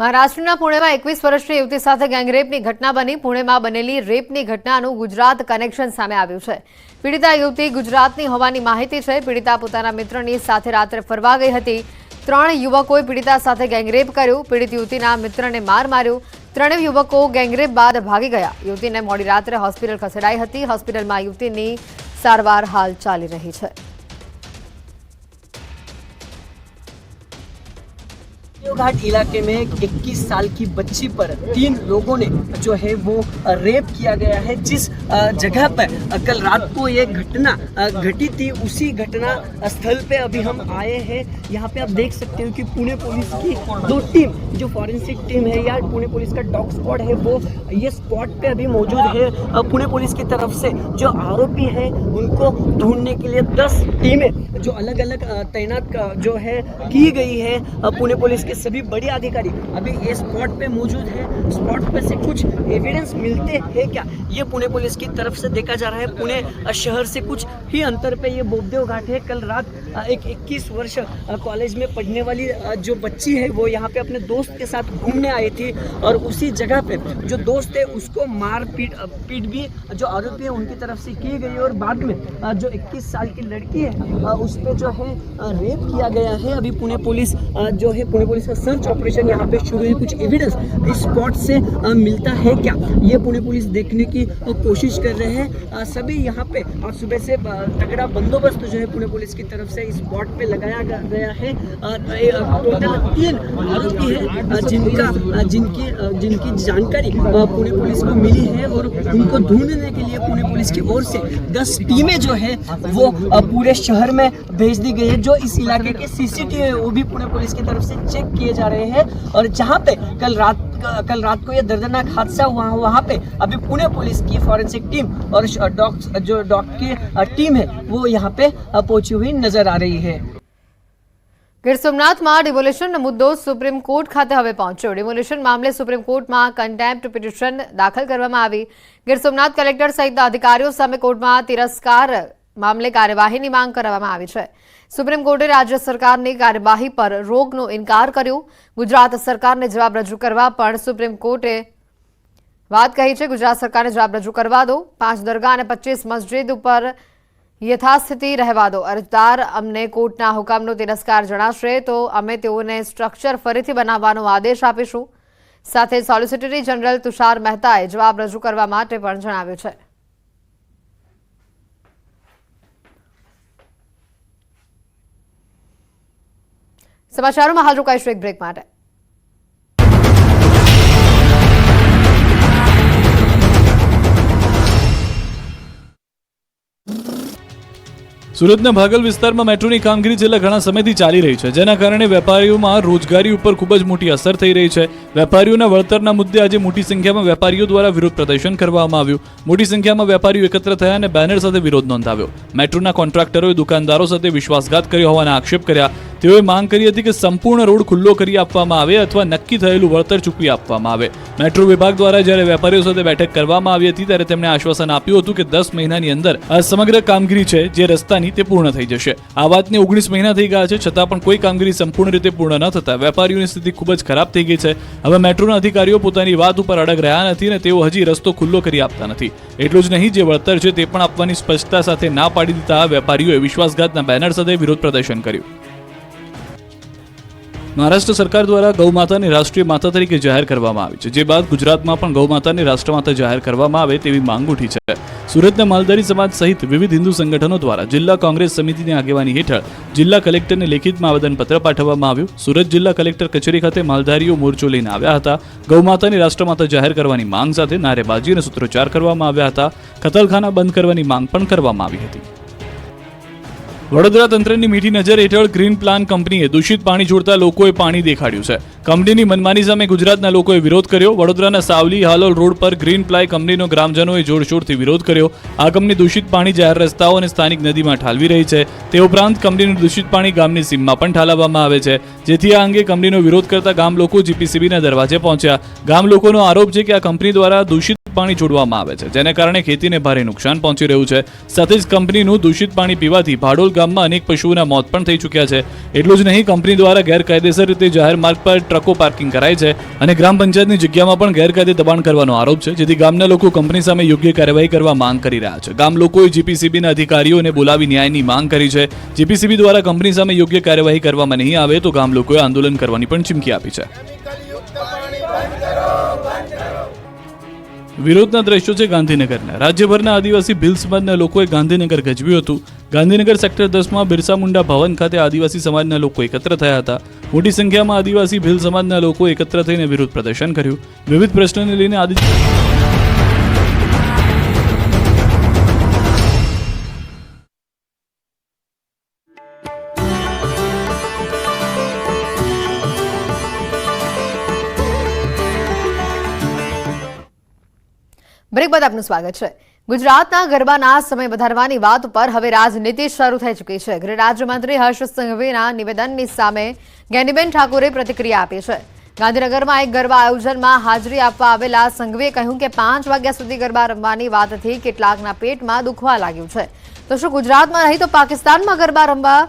મહારાષ્ટ્રના પુણેમાં એકવીસ વર્ષની યુવતી સાથે ગેંગરેપની ઘટના બની. પુણેમાં બનેલી રેપની ઘટનાનું ગુજરાત કનેક્શન સામે આવ્યું છે. પીડિતા યુવતી ગુજરાતની હોવાની માહિતી છે. પીડિતા પોતાના મિત્રની સાથે રાત્રે ફરવા ગઈ હતી. ત્રણ યુવકોએ પીડિતા સાથે ગેંગરેપ કર્યું. પીડિત યુવતીના મિત્રને માર માર્યો. ત્રણેય યુવકો ગેંગરેપ બાદ ભાગી ગયા. યુવતીને મોડી રાત્રે હોસ્પિટલ ખસેડાઈ હતી. હોસ્પિટલમાં યુવતીની સારવાર હાલ ચાલી રહી છે. घाट इलाके में एक 21 साल की बच्ची पर तीन लोगों ने जो है वो रेप किया गया है। जिस जगह पर कल रात को ये घटना घटी थी, उसी घटना स्थल पे अभी हम आए हैं। यहाँ पे आप देख सकते हो कि पुणे पुलिस की दो टीम, जो फॉरेंसिक टीम है या पुणे पुलिस का डॉग स्क्वाड है, वो ये स्पॉट पे अभी मौजूद है। पुणे पुलिस की तरफ़ से जो आरोपी हैं, उनको ढूँढने के लिए दस टीमें जो अलग अलग तैनात जो है, की गई है पुणे पुलिस के सभी बड़े अधिकारी अभी ये स्पॉट पे मौजूद है। स्पॉट पे से कुछ एविडेंस मिलते हैं क्या? ये पुणे पुलिस की तरफ़ से देखा जा रहा है। पुणे शहर से कुछ ही अंतर पे ये बोबदेव घाट है। कल रात एक 21 वर्ष कॉलेज में पढ़ने वाली जो बच्ची है, वो यहाँ पे अपने दोस्त के साथ घूमने आई थी और उसी जगह पे जो दोस्त है, उसको मार पीट पीट भी, जो आरोपी है, उनकी तरफ़ से की गई और बाद में जो 21 साल की लड़की है उस पे जो है रेप किया गया है। अभी पुणे पुलिस जो है, पुणे पुलिस का सर्च ऑपरेशन यहाँ पे शुरू है कुछ एविडेंस इस स्पॉट से मिलता है क्या? ये पुणे पुलिस देखने की कोशिश कर रहे हैं। सभी यहाँ पे और सुबह से तगड़ा बंदोबस्त जो है, पुणे पुलिस की तरफ़ से इस स्पॉट पे लगाया गया है। टोटल तीन आरोपी है जिनका जिनकी जिनकी जानकारी पुणे पुलिस को मिली है और उनको ढूँढने के लिए पुणे पुलिस की ओर से दस टीमें जो है, वो पूरे शहर में भेज दी गई है जो इस इलाके के सीसीटीवी है वो भी पुणे पुलिस की तरफ से चेक किए जा रहे हैं और जहाँ पे कल रात कल रात को ये दर्दनाक हादसा हुआ वहाँ पे अभी पुणे पुलिस की फॉरेंसिक टीम और डॉग जो डॉग की अ, टीम है वो यहाँ पे अ, पहुंची हुई नजर आ रही है ગીર સોમનાથમાં ડિમોલિશનનો મુદ્દો સુપ્રીમ કોર્ટ ખાતે હવે પહોંચ્યો ડિમોલિશન મામલે સુપ્રીમ કોર્ટમાં કન્ટેમ્પ્ટ પિટિશન દાખલ કરવામાં આવી ગીર સોમનાથ કલેક્ટર સહિતના અધિકારીઓ સામે કોર્ટમાં તિરસ્કાર મામલે કાર્યવાહીની માંગ કરવામાં આવી છે. સુપ્રીમ કોર્ટે રાજ્ય સરકારની કાર્યવાહી પર રોકનો ઇનકાર કર્યો. ગુજરાત સરકારને જવાબ રજૂ કરવા પણ સુપ્રીમ કોર્ટે વાત કહી છે. ગુજરાત સરકારને જવાબ રજૂ કરવા દો. પાંચ દરગાહ અને પચીસ મસ્જિદ ઉપર યથાસ્થિતિ રહેવા દો. અરજદાર અમને કોર્ટના હુકમનો તિરસ્કાર જણાશે તો અમે તેઓને સ્ટ્રક્ચર ફરીથી બનાવવાનો આદેશ આપીશું. સાથે સોલિસિટરી જનરલ તુષાર મહેતાએ જવાબ રજૂ કરવા માટે પણ જણાવ્યું છે. સમાચારોમાં હાલ રોકાઈશું એક બ્રેક માટે. સુરતના ભાગલ વિસ્તારમાં મેટ્રોની કામગીરી છેલ્લા ઘણા સમયથી ચાલી રહી છે, જેના કારણે વેપારીઓમાં રોજગારી ઉપર ખૂબ જ મોટી અસર થઈ રહી છે. વેપારીઓના વળતરના મુદ્દે આજે મોટી સંખ્યામાં વેપારીઓ દ્વારા વિરોધ પ્રદર્શન કરવામાં આવ્યું. મોટી સંખ્યામાં વેપારીઓ એકત્ર થયા અને બેનર સાથે વિરોધ નોંધાવ્યો. મેટ્રોના કોન્ટ્રાક્ટરોએ દુકાનદારો સાથે વિશ્વાસઘાત કર્યો હોવાના આક્ષેપ કર્યા. તેઓએ માંગ કરી હતી કે સંપૂર્ણ રોડ ખુલ્લો કરી આપવામાં આવે અથવા નક્કી થયેલું વળતર ચૂકવી આપવામાં આવે. મેટ્રો વિભાગ દ્વારા જ્યારે વેપારીઓ સાથે બેઠક કરવામાં આવી હતી ત્યારે તેમણે આશ્વાસન આપ્યું હતું કે દસ મહિનાની અંદર આ સમગ્ર કામગીરી છે જે રસ્તાની તે પૂર્ણ થઈ જશે. આ વાતને ઓગણીસ મહિના થઈ ગયા છે છતાં પણ કોઈ કામગીરી સંપૂર્ણ રીતે પૂર્ણ ન થતા વેપારીઓની સ્થિતિ ખૂબ જ ખરાબ થઈ ગઈ છે. હવે મેટ્રોના અધિકારીઓ પોતાની વાત ઉપર અડગ રહ્યા નથી અને તેઓ હજી રસ્તો ખુલ્લો કરી આપતા નથી. એટલું જ નહીં, જે વળતર છે તે પણ આપવાની સ્પષ્ટતા સાથે ના પાડી દીધા વેપારીઓએ વિશ્વાસઘાતના બેનર સાથે વિરોધ પ્રદર્શન કર્યું. મહારાષ્ટ્ર સરકાર દ્વારા ગૌમાતાને રાષ્ટ્રીય માતા તરીકે જાહેર કરવામાં આવી છે. જે બાદ ગુજરાતમાં પણ ગૌમાતાને રાષ્ટ્રમાતા જાહેર કરવામાં આવે તેવી માંગ ઉઠી છે. સુરતના માલધારી સમાજ સહિત વિવિધ હિન્દુ સંગઠનો દ્વારા જિલ્લા કોંગ્રેસ સમિતિની આગેવાની હેઠળ જિલ્લા કલેક્ટરને લેખિતમાં આવેદનપત્ર પાઠવવામાં આવ્યું. સુરત જિલ્લા કલેક્ટર કચેરી ખાતે માલધારીઓ મોરચો લઈને આવ્યા હતા. ગૌમાતાને રાષ્ટ્રમાતા જાહેર કરવાની માંગ સાથે નારેબાજી અને સૂત્રોચ્ચાર કરવામાં આવ્યા હતા. કતલખાના બંધ કરવાની માંગ પણ કરવામાં આવી હતી. વડોદરા તંત્રની મીઠી નજર હેઠળ ગ્રીન પ્લાન કંપનીએ દૂષિત પાણી છોડતા લોકોએ પાણી દેખાડ્યું છે. કંપનીની મનમાની સામે ગુજરાતના લોકોએ વિરોધ કર્યો. વડોદરાના સાવલી હાલોલ રોડ પર ગ્રીન પ્લાય કંપનીનો ગ્રામજનોએ જોરશોરથી વિરોધ કર્યો. આ કંપની દૂષિત પાણી જાહેર રસ્તાઓ અને સ્થાનિક નદીમાં ઠાલવી રહી છે. તે ઉપરાંત કંપનીનું દૂષિત પાણી ગામની સીમમાં પણ ઠાલવવામાં આવે છે. જેથી આ અંગે કંપનીનો વિરોધ કરતા ગામ લોકો જીપીસીબીના દરવાજે પહોંચ્યા. ગામ લોકોનો આરોપ છે કે આ કંપની દ્વારા દૂષિત પાણી છોડવામાં આવે છે, જેને કારણે ખેતીને ભારે નુકસાન પહોંચી રહ્યું છે. સાથે જ કંપનીનું દૂષિત પાણી પીવાથી ભાડોલ ગામમાં અનેક પશુઓના મોત પણ થઈ ચૂક્યા છે. એટલું જ નહીં, કંપની દ્વારા ગેરકાયદેસર રીતે જાહેર માર્ગ પર ટ્રકો પાર્કિંગ કરાય છે અને ગ્રામ પંચાયતની જગ્યામાં પણ ગેરકાયદે દબાણ કરવાનો આરોપ છે, જેથી ગામના લોકો કંપની સામે યોગ્ય કાર્યવાહી કરવા માંગ કરી રહ્યા છે. ગામ લોકોએ જીપીસીબીના અધિકારીઓને બોલાવી ન્યાયની માંગ કરી છે. જીપીસીબી દ્વારા કંપની સામે યોગ્ય કાર્યવાહી કરવામાં નહીં આવે તો ગામ લોકોએ આંદોલન કરવાની પણ ચીમકી આપી છે. વિરોધના દ્રશ્યો છે ગાંધીનગરના. રાજ્યભરના આદિવાસી ભીલ સમાજના લોકોએ ગાંધીનગર ગજવ્યું હતું. ગાંધીનગર સેક્ટર દસમાં બિરસા મુંડા ભવન ખાતે આદિવાસી સમાજના લોકો એકત્ર થયા હતા. મોટી સંખ્યામાં આદિવાસી ભીલ સમાજના લોકો એકત્ર થઈને વિરોધ પ્રદર્શન કર્યું. વિવિધ પ્રશ્નોને લઈને આદિ બ્રેક બાદ આપનું સ્વાગત છે. ગુજરાતના ગરબાના સમય વધારવાની વાત ઉપર હવે રાજનીતિ શરૂ થઈ ચૂકી છે. ગૃહ રાજ્યમંત્રી હર્ષ સંઘવીના નિવેદનની સામે જ્ઞાનીબેન ઠાકુરે પ્રતિક્રિયા આપી છે. ગાંધીનગરમાં એક ગરબા આયોજનમાં હાજરી આપવા આવેલા સંઘવીએ કહ્યું કે પાંચ વાગ્યા સુધી ગરબા રમવાની વાતથી કેટલાકના પેટમાં દુખવા લાગ્યું છે. તો શું ગુજરાતમાં નહીં તો પાકિસ્તાનમાં ગરબા રમવા?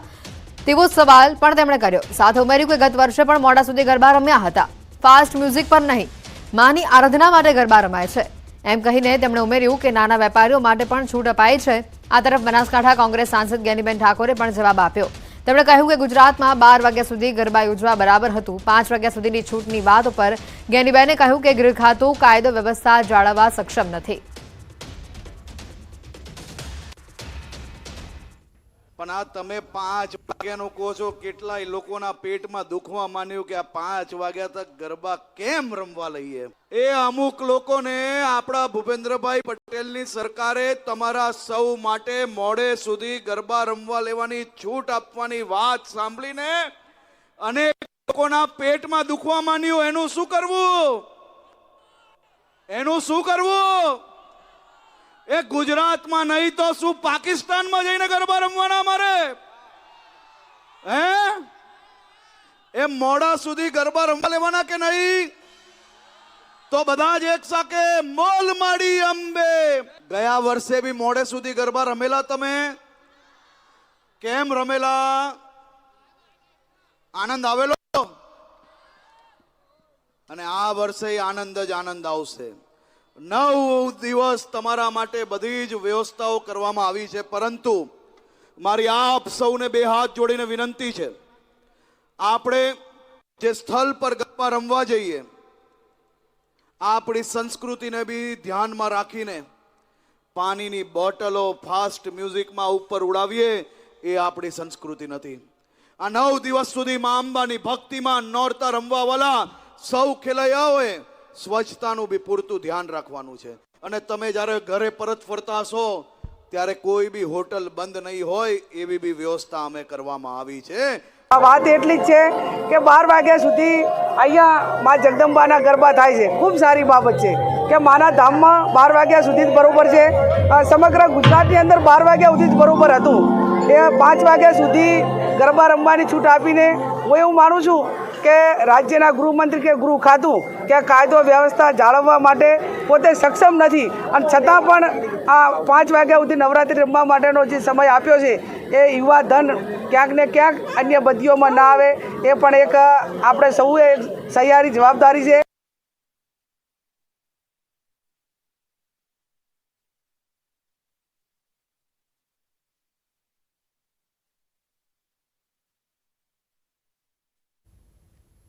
તેવો સવાલ પણ તેમણે કર્યો. સાથે ઉમેર્યું કે ગત વર્ષે પણ મોડા સુધી ગરબા રમ્યા હતા. ફાસ્ટ મ્યુઝિક પર નહીં. માની આરાધના માટે ગરબા રમાય છે. એમ કહીને તેમણે ઉમેર્યું કે નાના વેપારીઓ માટે પણ છૂટ અપાઈ છે. આ તરફ બનાસકાંઠા કોંગ્રેસ સાંસદ જ્ઞાનીબેન ઠાકોરે પણ જવાબ આપ્યો. તેમણે કહ્યું કે ગુજરાતમાં બાર વાગ્યા સુધી ગરબા યોજવા બરાબર હતું. પાંચ વાગ્યા સુધીની છૂટની વાત ઉપર જ્ઞાનીબેને કહ્યું કે ગૃહ ખાતું કાયદો વ્યવસ્થા જાળવવા સક્ષમ નથી. પણ આ તમે પાંચ વાગ્યાનું કહો છો, કેટલાય લોકોના પેટમાં દુખવા માંડ્યું કે આ પાંચ વાગ્યા તક ગરબા કેમ રમવા લઈએ? એ અમુક લોકોને આપણા ભૂપેન્દ્રભાઈ પટેલની સરકારે તમારા સૌ માટે મોડે સુધી ગરબા રમવા લેવાની છૂટ આપવાની વાત સાંભળીને અને લોકોના પેટમાં દુખવા માંડ્યું. એનું શું કરવું? એનું શું કરવું? એ ગુજરાતમાં નહીં તો શું પાકિસ્તાનમાં જઈને ગરબા રમવાના મારે? હે? એ મોડા સુધી ગરબા રમવા લેવાના કે નહીં? તો બધા જ એક સાથે મોલ માડી અંબે. ગયા વર્ષે બી મોડે સુધી ગરબા રમેલા તમે? કેમ રમેલા? આનંદ આવેલો? અને આ વર્ષે આનંદ જ આનંદ આવશે. નવ દિવસ તમારા માટે બધી જ વ્યવસ્થાઓ કરવામાં આવી છે, પરંતુ મારી આપ સૌને બે હાથ જોડીને વિનંતી છે. આપણે જે સ્થળ પર ગપ્પા રમવા જઈએ, આપણી સંસ્કૃતિને બી ધ્યાનમાં રાખીને પાણીની બોટલો ફાસ્ટ મ્યુઝિકમાં ઉપર ઉડાવીએ, એ આપણી સંસ્કૃતિ નથી. આ નવ દિવસ સુધી મા અંબાની ભક્તિમાં નોરતા રમવા વાળા સૌ ખેલૈયાઓએ સ્વચ્છતાનું બી પૂરતું ધ્યાન રાખવાનું છે. અને તમે જ્યારે ઘરે પરત ફરતા હશો, ત્યારે કોઈ બી હોટલ બંધ નહીં હોય, એવી બી વ્યવસ્થા અમે કરવામાં આવી છે. આ વાત એટલી જ છે કે બાર વાગ્યા સુધી અહીંયા મા જગદંબાના ગરબા થાય છે. ખૂબ સારી બાબત છે કે માના ધામમાં બાર વાગ્યા સુધી જ બરોબર છે. સમગ્ર ગુજરાતની અંદર બાર વાગ્યા સુધી જ બરોબર હતું. એ પાંચ વાગ્યા સુધી ગરબા રમવાની છૂટ આપીને, હું એવું માનું છું કે રાજ્યના ગૃહમંત્રી કે ગૃહ ખાતું કે કાયદો વ્યવસ્થા જાળવવા માટે પોતે સક્ષમ નથી. અને છતાં પણ આ પાંચ વાગ્યા સુધી નવરાત્રિ રમવા માટેનો જે સમય આપ્યો છે, એ યુવા ધન ક્યાંક ને ક્યાંક અન્ય બદીઓમાં ના આવે. એ પણ એક, આપણે સૌએ સહિયારી જવાબદારી છે.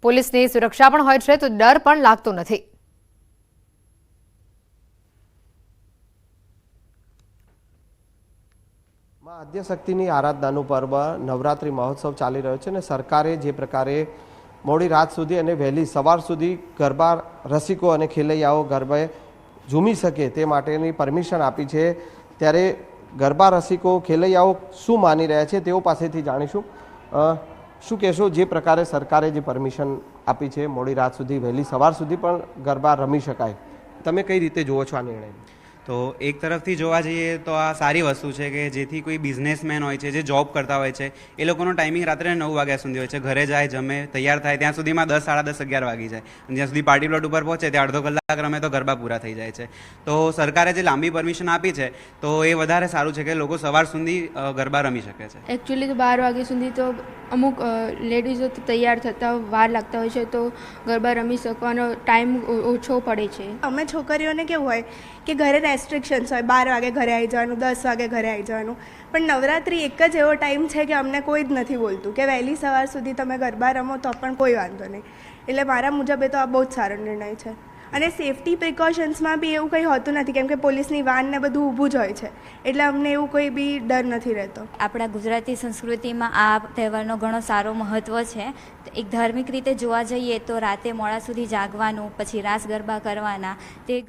પોલીસની સુરક્ષા પણ હોય છે, તો ડર પણ લાગતો નથી. આદ્યશક્તિની આરાધનાનું પર્વ નવરાત્રિ મહોત્સવ ચાલી રહ્યો છે અને સરકારે જે પ્રકારે મોડી રાત સુધી અને વહેલી સવાર સુધી ગરબા, રસિકો અને ખેલૈયાઓ ગરબે ઝૂમી શકે તે માટેની પરમિશન આપી છે. ત્યારે ગરબા, રસિકો, ખેલૈયાઓ શું માની રહ્યા છે તેઓ પાસેથી જાણીશું. શું કહેશો, જે પ્રકારે સરકારે જે પરમિશન આપી છે, મોડી રાત સુધી વહેલી સવાર સુધી પણ ગરબા રમી શકાય? તમે કઈ રીતે જુઓ છો આ નિર્ણય તો એક તરફથી જોવા જઈએ તો આ સારી વસ્તુ છે કે જેથી કોઈ બિઝનેસમેન હોય છે જે જોબ કરતા હોય છે એ લોકોનો ટાઈમિંગ રાત્રે નવ વાગ્યા સુધી હોય છે. ઘરે જાય જમે તૈયાર થાય ત્યાં સુધીમાં દસ સાડા દસ અગિયાર વાગી જાય. અને જ્યાં સુધી પાર્ટી પ્લોટ ઉપર પહોંચે ત્યાં અડધો કલાક રમે તો ગરબા પૂરા થઈ જાય છે. તો સરકારે જે લાંબી પરમિશન આપી છે તો એ વધારે સારું છે કે લોકો સવાર સુધી ગરબા રમી શકે છે. એકચ્યુઅલી તો બાર વાગ્યા સુધી તો અમુક લેડીઝો તો તૈયાર થતાં વાર લાગતા હોય છે તો ગરબા રમી શકવાનો ટાઈમ ઓછો પડે છે. અમે છોકરીઓને કેવું હોય કે ઘરે રેસ્ટ્રિક્શન્સ હોય, બાર વાગે ઘરે આવી જવાનું, દસ વાગે ઘરે આવી જવાનું. પણ નવરાત્રિ એક જ એવો ટાઈમ છે કે અમને કોઈ જ નથી બોલતું. કે વહેલી સવાર સુધી તમે ગરબા રમો તો પણ કોઈ વાંધો નહીં. એટલે મારા મુજબ એ તો આ બહુ જ સારો નિર્ણય છે. અને સેફટી પ્રિકોશન્સમાં બી એવું કંઈ હોતું નથી, કેમ કે પોલીસની વાન ને બધું ઊભું જ હોય છે. એટલે અમને એવું કોઈ બી ડર નથી રહેતો. આપણા ગુજરાતી સંસ્કૃતિમાં આ તહેવારનો ઘણો સારો મહત્ત્વ છે. એક ધાર્મિક રીતે જોવા જઈએ તો રાતે મોડા સુધી જાગવાનું, પછી રાસ ગરબા કરવાના, તે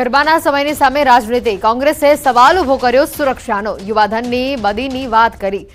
ગરબાના સમયની સામે રાજનીતિ. કોંગ્રેસે સવાલ ઊભો કર્યો સુરક્ષાનો. યુવાધનની બદીની વાત કરી.